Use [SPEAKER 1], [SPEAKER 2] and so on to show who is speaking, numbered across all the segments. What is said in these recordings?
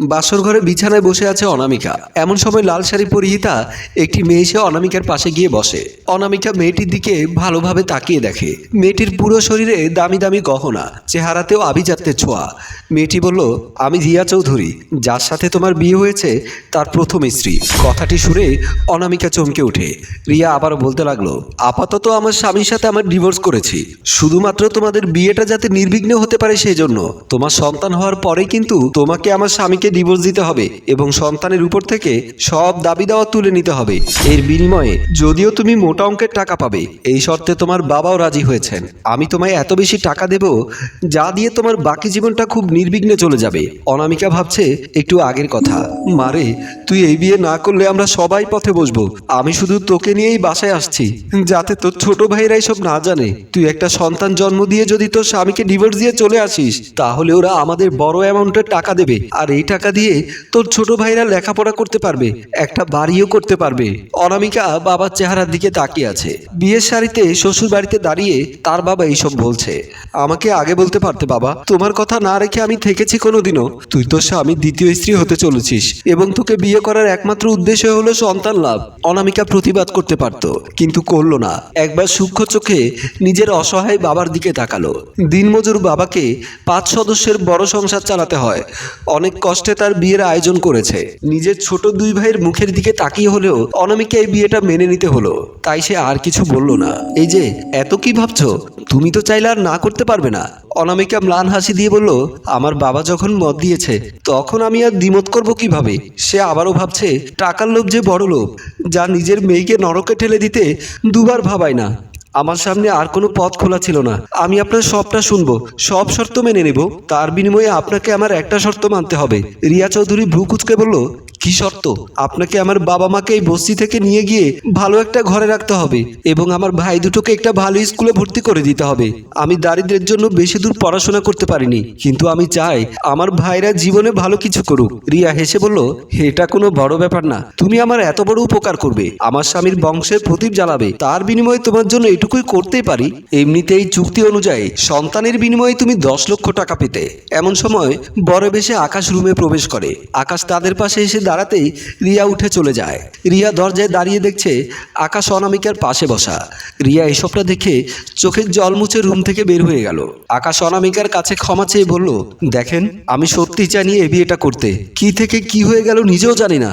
[SPEAKER 1] বাসর ঘরে বিছানায় বসে আছে অনামিকা। এমন সময় লাল শাড়ি পরিহিতা একটি মেয়ে এসে অনামিকার পাশে গিয়ে বসে। অনামিকা মেয়েটির দিকে ভালোভাবে তাকিয়ে দেখে। মেয়েটির পুরো শরীরে দামি দামি গহনা, চেহারাতেও আভিজাত্যের ছোঁয়া। মেয়েটি বলল, আমি রিয়া চৌধুরী, যার সাথে তোমার বিয়ে হয়েছে, তার প্রথম স্ত্রী। কথাটি শুনে অনামিকা চমকে ওঠে। রিয়া আবারও বলতে লাগল, আপাতত আমার স্বামীর সাথে আমার ডিভোর্স করেছি। শুধুমাত্র তোমাদের বিয়েটা যাতে নির্বিঘ্ন হতে পারে সেই জন্য তোমার সন্তান হওয়ার পরে কিন্তু তোমাকে আমার স্বামীকে ডিভোর্স দিতে হবে এবং সন্তানের উপর থেকে সব দাবি দাওয়া তুলে নিতে হবে। এর বিনিময়ে যদিও তুমি মোটা অঙ্কের টাকা পাবে, এই শর্তে তোমার বাবাও রাজি হয়েছেন। আমি তোমায় এত বেশি টাকা দেব, যা দিয়ে তোমার বাকি জীবনটা খুব নির্বিঘ্নে চলে যাবে। অনামিকা ভাবছে, একটু আগের কথা। মারে তুই এই বিয়ে না করলে আমরা সবাই পথে বসবো। আমি শুধু তোকে নিয়েই বাসায় আসছি, যাতে তোর ছোট ভাইরা এসব না জানে। তুই একটা সন্তান জন্ম দিয়ে যদি তোর স্বামীকে ডিভোর্স দিয়ে চলে আসিস, তাহলে ওরা আমাদের বড় অ্যামাউন্টের টাকা দেবে। আর এই টাকা দিয়ে তোর ছোট ভাইরা লেখাপড়া করতে পারবে, একটা বাড়িও করতে পারবে। অনামিকা বাবার চেহারার দিকে তাকিয়ে আছে। বিয়ের শাড়িতে শ্বশুর বাড়িতে দাঁড়িয়ে তার বাবা এইসব বলছে। আমাকে আগে বলতে পারতে বাবা, তোমার কথা না রেখে আমি থেকেছি কোনোদিনও। তুই তো স্বামীর দ্বিতীয় স্ত্রী হতে চলেছিস এবং তোকে বিয়ে করার একমাত্র উদ্দেশ্য হলো সন্তান লাভ। অনামিকা প্রতিবাদ করতে পারত, কিন্তু করল না। একবার সূক্ষ্ম চোখে নিজের অসহায় বাবার দিকে তাকালো। দিনমজুর বাবাকে পাঁচ সদস্যের বড় সংসার চালাতে হয়। অনেক কষ্টে তার বিয়ের আয়োজন করেছে। নিজের ছোট দুই ভাইয়ের মুখের দিকে তাকিয়ে হলেও অনামিকা এই বিয়েটা মেনে নিতে হলো। তাই সে আর কিছু বলল না। এই যে, এত কি ভাবছ? তুমি তো চাইলে আর না করতে পারবে না। অনামিকা ম্লান হাসি দিয়ে বলল, আমার বাবা যখন মত দিয়েছে, তখন আমি আর দ্বিমত করব কীভাবে? সে আবারও ভাবছে, টাকার লোভ যে বড় লোভ যা নিজের মেয়েকে নরকে ঠেলে দিতে দুবার ভাবায় না। আমার সামনে আর কোনো পথ খোলা ছিল না। আমি আপনার সবটা শুনব, সব শর্ত মেনে নেব। তার বিনিময়ে আপনাকে আমার একটা শর্ত মানতে হবে। রিয়া চৌধুরী ভ্রুকুচকে বলল কি শর্ত? আপনাকে আমার বাবা মাকে এই বস্তি থেকে নিয়ে গিয়ে ভালো একটা ঘরে রাখতে হবে এবং আমার ভাই দুটোকে একটা ভালো স্কুলে ভর্তি করে দিতে হবে। আমি দারিদ্রের জন্য বেশি দূর পড়াশোনা করতে পারিনি, কিন্তু আমি চাই আমার ভাইরা জীবনে ভালো কিছু করুক। রিয়া হেসে বলল, এটা কোনো বড় ব্যাপার না। তুমি আমার এত বড় উপকার করবে। আমার স্বামীর বংশের প্রদীপ জ্বালাবে। তার বিনিময়ে তোমার জন্য এটুকুই করতেই পারি। এমনিতেই চুক্তি অনুযায়ী সন্তানের বিনিময়ে তুমি দশ লক্ষ টাকা পেতে। এমন সময় বড় বেশে আকাশ রুমে প্রবেশ করে। আকাশ তাদের পাশে এসে দাঁড়াতেই রিয়া উঠে চলে যায়। রিয়া দরজায় দাঁড়িয়ে দেখছে আকাশ অনামিকার পাশে বসা। রিয়া এসবটা দেখে চোখের জল মুছে রুম থেকে বের হয়ে গেল। আকাশ অনামিকার কাছে ক্ষমা চেয়ে বলল, দেখেন, আমি সত্যি জানি এ বিয়েটা করতে। কি থেকে কি হয়ে গেল নিজেও জানি না।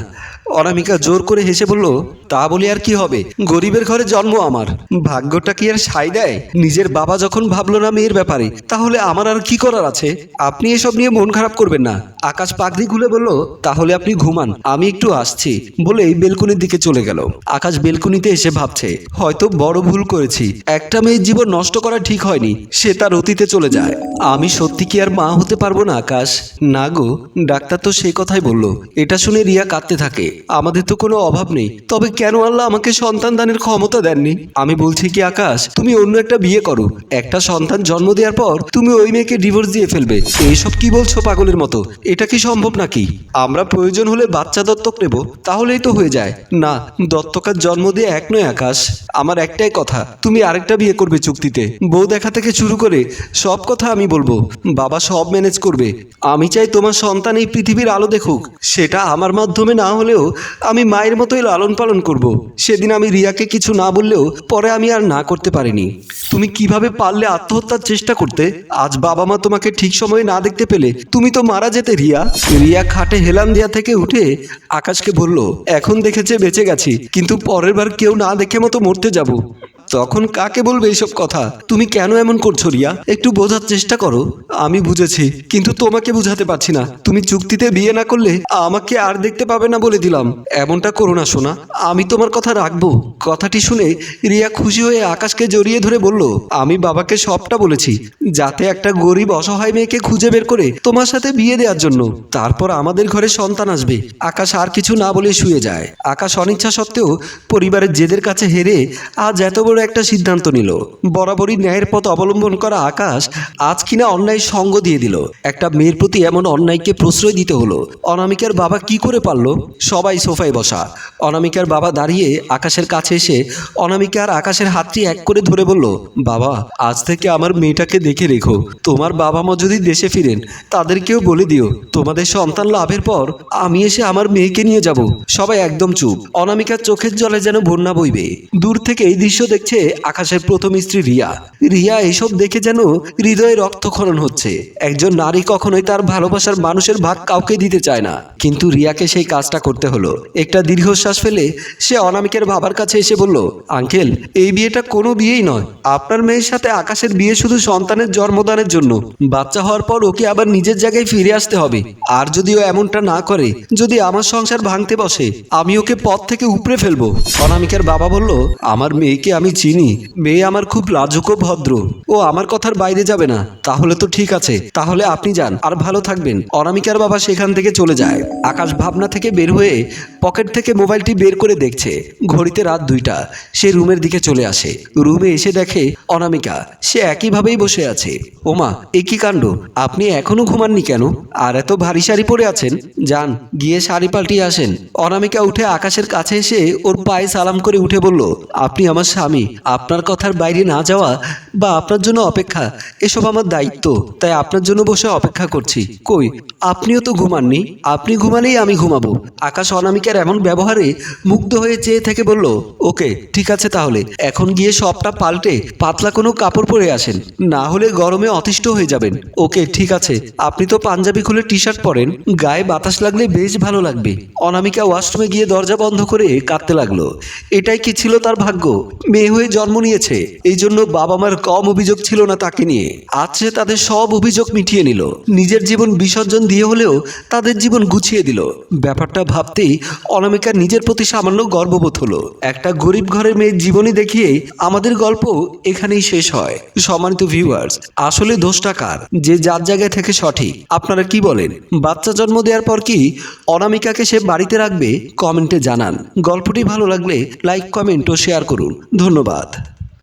[SPEAKER 1] অনামিকা জোর করে হেসে বলল, তা বলে আর কি হবে? গরিবের ঘরে জন্ম আমার। ভাগ্যটা কি আর সাই দেয়? নিজের বাবা যখন ভাবলো না মেয়ের ব্যাপারে, তাহলে আমার আর কি করার আছে? আপনি এসব নিয়ে মন খারাপ করবেন না। আকাশ পাগড়ি খুলে বলল, তাহলে আপনি ঘুমান। আমি একটু আসছি। বলেই বেলকুনির দিকে চলে গেল। আকাশ বেলকুনিতে এসে ভাবছে, হয়তো বড় ভুল করেছি। একটা মেয়ের জীবন নষ্ট করা ঠিক হয়নি, সে তার অতীতে চলে যায়। আমি সত্যি কি আর মা হতে পারব না, আকাশ? না গো, ডাক্তার তো সেই কথাই বলল। এটা শুনে রিয়া কাঁদতে থাকে। আমাদের তো কোনো অভাব নেই। তবে কেন আল্লাহ আমাকে সন্তান দানের ক্ষমতা দেননি? আমি বলছি কি, আকাশ, তুমি অন্য একটা বিয়ে করো। একটা সন্তান জন্ম দেওয়ার পর তুমি ওই মেয়েকে ডিভোর্স দিয়ে ফেলবে। এইসব কি বলছো পাগলের মতো? এটা কি সম্ভব নাকি? আমরা প্রয়োজন হলে বাচ্চা দত্তক নেব, তাহলেই তো হয়ে যায়। না, দত্তকার জন্ম দিয়ে এক নয়, আকাশ। আমার একটাই কথা, তুমি আরেকটা বিয়ে করবে চুক্তিতে। বউ দেখা থেকে শুরু করে সব কথা আমি বলব, বাবা সব ম্যানেজ করবে। আমি চাই তোমার সন্তান এই পৃথিবীর আলো দেখুক। সেটা আমার মাধ্যমে না হলেও আমি মায়ের মতোই লালন পালন করব। সেদিন আমি রিয়াকে কিছু না বললেও পরে আমি আর না করতে পারিনি। তুমি কীভাবে পারলে আত্মহত্যার চেষ্টা করতে? আজ বাবা মা তোমাকে ঠিক সময়ে না দেখতে পেলে তুমি তো মারা যেতে, রিয়া। রিয়া খাটে হেলান দেয়া থেকে উঠে আকাশকে বলল, এখন দেখেছে বেঁচে গেছি, কিন্তু পরের বার কেউ না দেখে মতো মরতে যাব। তখন কাকে বলবে এইসব কথা? তুমি কেন এমন করছ রিয়া? একটু বোঝার চেষ্টা করো। আমি বুঝেছি, কিন্তু তোমাকে বুঝাতে পারছি না। তুমি চুক্তিতে বিয়ে না করলে আমাকে আর দেখতে পাবে না বলে দিলাম। এমনটা করো না, সোনা। আমি তোমার কথা রাখব। কথাটি শুনে রিয়া খুশি হয়ে আকাশকে জড়িয়ে ধরে বলল, আমি বাবাকে সবটা বলেছি। যাতে একটা গরিব অসহায় মেয়েকে খুঁজে বের করে তোমার সাথে বিয়ে দেওয়ার জন্য। তারপর আমাদের ঘরে সন্তান আসবে। আকাশ আর কিছু না বলে শুয়ে যায়। আকাশ অনিচ্ছা সত্ত্বেও পরিবারের জেদের কাছে হেরে আজ এত বড় একটা সিদ্ধান্ত নিল। বরাবরই ন্যায়ের পথ অবলম্বন করা আকাশ আজ কিনা অন্যায় সঙ্গ দিয়ে দিল। একটা মেয়ের প্রতি এমন অন্যায়কে প্রশ্রয় দিতে হলো। অনামিকার বাবা কি করে পারল? সবাই সোফায় বসা। অনামিকার বাবা দাঁড়িয়ে আকাশের কাছে এসে অনামিকা আর আকাশের হাতটি এক করে ধরে বলল, বাবা, আজ থেকে আমার মেয়েটাকে দেখে রেখো। তোমার বাবা মা যদি দেশে ফিরেন, তাদেরকেও বলে দিও। তোমাদের সন্তান লাভের পর আমি এসে আমার মেয়েকে নিয়ে যাব। সবাই একদম চুপ। অনামিকার চোখের জলে যেন বন্যা বইবে। দূর থেকে এই দৃশ্য দেখছে আকাশের প্রথম স্ত্রী রিয়া। রিয়া এসব দেখে যেন হৃদয়ে রক্তক্ষরণ হচ্ছে। একজন নারী কখনোই তার ভালোবাসার মানুষের ভাগ কাউকে দিতে চায় না। কিন্তু রিয়াকে সেই কাজটা করতে হলো। একটা দীর্ঘশ্বাস ফেলে সে অনামিকের বাবার কাছে এসে বলল, আঙ্কেল, এই বিয়েটা কোনো বিয়েই নয়। আপনার মেয়ের সাথে আকাশের বিয়ে শুধু সন্তানের জন্মদানের জন্য। বাচ্চা হওয়ার পর ওকে আবার নিজের জায়গায় ফিরে আসতে হবে। আর যদি ও এমনটা না করে, যদি আমার সংসার ভাঙতে বসে, আমি ওকে পথ থেকে উপড়ে ফেলব। অনামিকার বাবা বলল, আমার মেয়েকে আমি চিনি। মেয়ে আমার খুব লাজুক ও ভদ্র। ও আমার কথার বাইরে যাবে না। তাহলে তো ঠিক আছে। তাহলে আপনি যান। আর ভালো থাকবেন। অনামিকার বাবা সেখান থেকে চলে যায়। আকাশ ভাবনা থেকে বের হয়ে পকেট থেকে মোবাইলটি বের করে দেখছে। ঘড়িতে রাত দুইটা। সে রুমের দিকে চলে আসে। রুমে এসে দেখে অনামিকা। সে একইভাবেই বসে আছে। ওমা, এ কি কাণ্ড? আপনি এখনও ঘুমাননি কেন? আর এত ভারী শাড়ি পরে আছেন? যান, গিয়ে শাড়ি পাল্টিয়ে আসেন। অনামিকা উঠে আকাশের কাছে এসে ওর পায়ে সালাম করে উঠে বলল, আপনি আমার স্বামী। আপনার কথার বাইরে না যাওয়া বা আপনার জন্য অপেক্ষা, এসব আমার দায়িত্ব, তাই আপনার জন্য বসে অপেক্ষা করছি। কই, আপনিও তো ঘুমাননি, আপনি ঘুমালেই আমি ঘুমাবো। আকাশ অনামিকার এমন ব্যবহারে মুগ্ধ হয়ে চেয়ে থেকে বলল, ওকে, ঠিক আছে তাহলে, এখন গিয়ে সবটা পাল্টে পাতলা কোনো কাপড় পরে আসেন, না হলে গরমে অতিষ্ঠ হয়ে যাবেন। ওকে, ঠিক আছে, আপনি তো পাঞ্জাবি খুলে টি শার্ট পরেন, গায়ে বাতাস লাগলে বেশ ভালো লাগবে। অনামিকা ওয়াশরুমে গিয়ে দরজা বন্ধ করে কাঁদতে লাগল। এটাই কি ছিল তার ভাগ্য? মেয়ে হয়ে জন্ম নিয়েছে। এই জন্য বাবা মার কম অভিযোগ ছিল না তাকে নিয়ে। আজ সে তাদের সব অভিযোগ মিটিয়ে নিল। নিজের জীবন বিসর্জন দিয়ে হলেও তাদের জীবন গুছিয়ে দিল। ব্যাপারটা ভাবতেই অনামিকার নিজের প্রতি সামান্য গর্ববোধ হলো। একটা গরিব ঘরের মেয়ের জীবনী দেখিয়ে আমাদের গল্প এখানেই শেষ হয়। সম্মানিত ভিউয়ার্স আসলে দোষটা কার? যে যার জায়গায় থেকে সঠিক। আপনারা কি বলেন? বাচ্চা জন্ম দেওয়ার পর কি অনামিকাকে সে বাড়িতে রাখবে? কমেন্টে জানান। গল্পটি ভালো লাগলে লাইক, কমেন্ট ও শেয়ার করুন। ধন্যবাদ। बात